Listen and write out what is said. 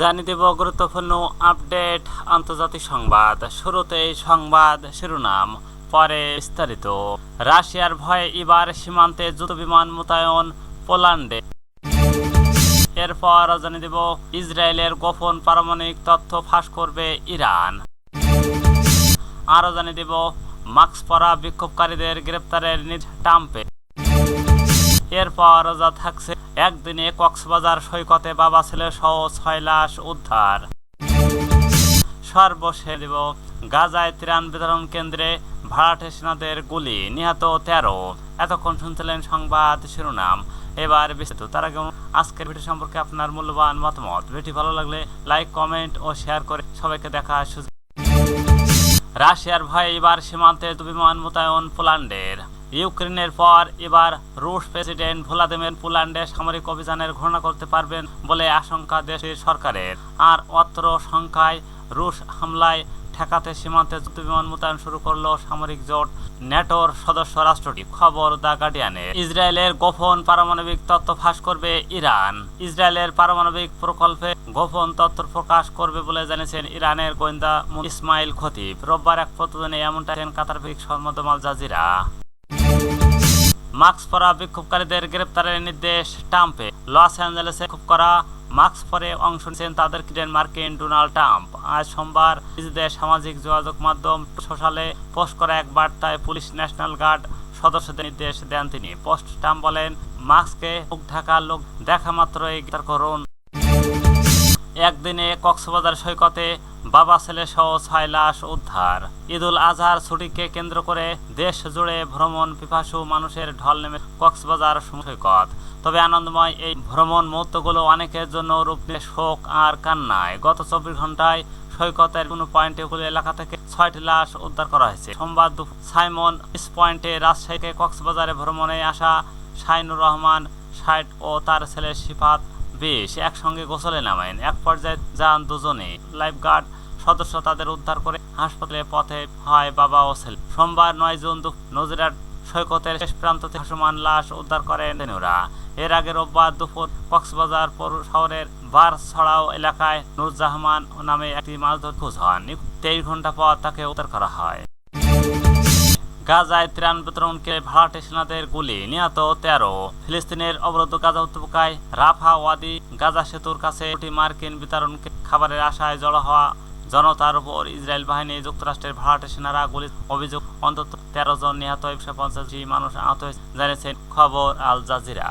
জানিয়ে দেব গুরুত্বপূর্ণ আপডেট আন্তর্জাতিক সংবাদ। শুরুতেই সংবাদ শিরোনাম, পরে বিস্তারিত। রাশিয়ার ভয়ে এবার সীমান্তে যুদ্ধ বিমান মোতায়েন পোল্যান্ডে। এরপর জানিয়ে দেব ইসরায়েলের গোপন পারমাণবিক তথ্য ফাঁস করবে ইরান। আরও জানিয়ে দেব মাস্ক পরা বিক্ষোভকারীদের গ্রেপ্তারের নিজ ট্রাম্পে এরপর যা থাকছে, একদিনে কক্সবাজার সৈকতে বাবা ছেলে সহ ছয় লাশ উদ্ধার। সর্বশেষ দেব, গাজায় ত্রাণ বিতরণ কেন্দ্রে ভাড়াটে সেনাদের গুলি, নিহত তেরো। এতক্ষণ শুনছিলেন সংবাদ শিরোনাম। এবার বিস্তারিত। তার আগে আজকের ভিডিও সম্পর্কে আপনার মূল্যবান মতামত। ভিডিও ভালো লাগলে লাইক, কমেন্ট ও শেয়ার করে সবাইকে দেখা সুযোগ। রাশিয়ার ভয়ে এবার সীমান্তে বিমান মোতায়েন পোল্যান্ডের। ইউক্রেনের পর এবার রুশ প্রেসিডেন্ট ভ্লাদিমির পোল্যান্ডে সামরিক অভিযানের ঘোষণা করতে পারবেন বলে আশঙ্কা দেশের সরকারের। আর অত্র সংখ্যায় রুশ হামলায় ঠেকাতে সীমান্তে যুদ্ধ বিমান মোতায়েন শুরু করল সামরিক জোট ন্যাটোর সদস্য রাষ্ট্রটি। খবর দ্য গার্ডিয়ানের। ইসরায়েলের গোপন পারমাণবিক তথ্য ফাঁস করবে ইরান। ইসরায়েলের পারমাণবিক প্রকল্পে গোপন তথ্য প্রকাশ করবে বলে জানিয়েছেন ইরানের গোয়েন্দা ইসমাইল খতিব। রোববার এক প্রতিবেদনে এমনটা কাতার ভিক সংবাদ আল জাজিরা। মাস্ক পরা বিক্ষোভকারীদের গ্রেপ্তারের নির্দেশ ট্রাম্পে লস অ্যাঞ্জেলেসে খুব করা, মাস্ক পরে অংশ নিয়েছেন তাদের মার্কিন ডোনাল্ড ট্রাম্প। আজ সোমবার নিজেদের সামাজিক যোগাযোগ মাধ্যম সোশ্যালে পোস্ট করা এক বার্তায় পুলিশ ন্যাশনাল গার্ড সদস্যদের নির্দেশ দেন তিনি। পোস্ট ট্রাম্প বলেন, মাস্কে মুখ লোক দেখা মাত্রই গ্রেপ্তার করুন। একদিনে কক্সবাজার সৈকতে বাবা, ছেলে সহ ছয় লাশ উদ্ধার। ঈদুল আজহার ছুটিকে কেন্দ্র করে দেশ জুড়ে ভ্রমণ পিপাসু মানুষের ঢল নেমে কক্সবাজার সৈকত। তবে আনন্দময় এই ভ্রমণ মুহূর্তগুলো অনেকের জন্য রূপ নিয়ে শোক আর কান্নায়। গত চব্বিশ ঘন্টায় সৈকতের কোনো পয়েন্টে হলো এলাকা থেকে ছয়টি লাশ উদ্ধার করা হয়েছে। সোমবার সাইমন ইস পয়েন্টে রাজশাহীকে কক্সবাজারে ভ্রমণে আসা শাইনুর রহমান ষাট ও তার ছেলে সিফাত বেশ, একসঙ্গে গোসলে নামেন এক পর্যায়ে যান দুজনে। লাইফগার্ড সদস্য তাদের উদ্ধার করে হাসপাতালে পথে হয় বাবা ও ছেলে। সোমবার নয় জুন নজরাট সৈকতের শেষ প্রান্ত থেকে ভাসমান লাশ উদ্ধার করেন এর আগে রোববার দুপুর কক্সবাজার পৌর শহরের বারছড়াও এলাকায় নুরজাহমান নামে একটি মাছ ধর খোঁজ হন। তেইশ ঘণ্টা পর তাকে উদ্ধার করা হয়। গাজায় ত্রাণ বিতরণকে ভাড়াটে সেনাদের গুলি, নিহত তেরো। ফিলিস্তিনের অবরোধ গাজা উপত্যকায় রাফা ওয়াদি গাজা সেতুর কাছে মার্কিন বিতরণকে খাবারের আশায় জড়ো হওয়া জনতার উপর ইসরায়েল বাহিনী যুক্তরাষ্ট্রের ভাড়াটে সেনারা গুলি অভিযোগ অন্তত তেরো জন নিহত একশো পঞ্চাশটি মানুষ আহত হয়েছে, জানিয়েছেন খবর আল জাজিরা।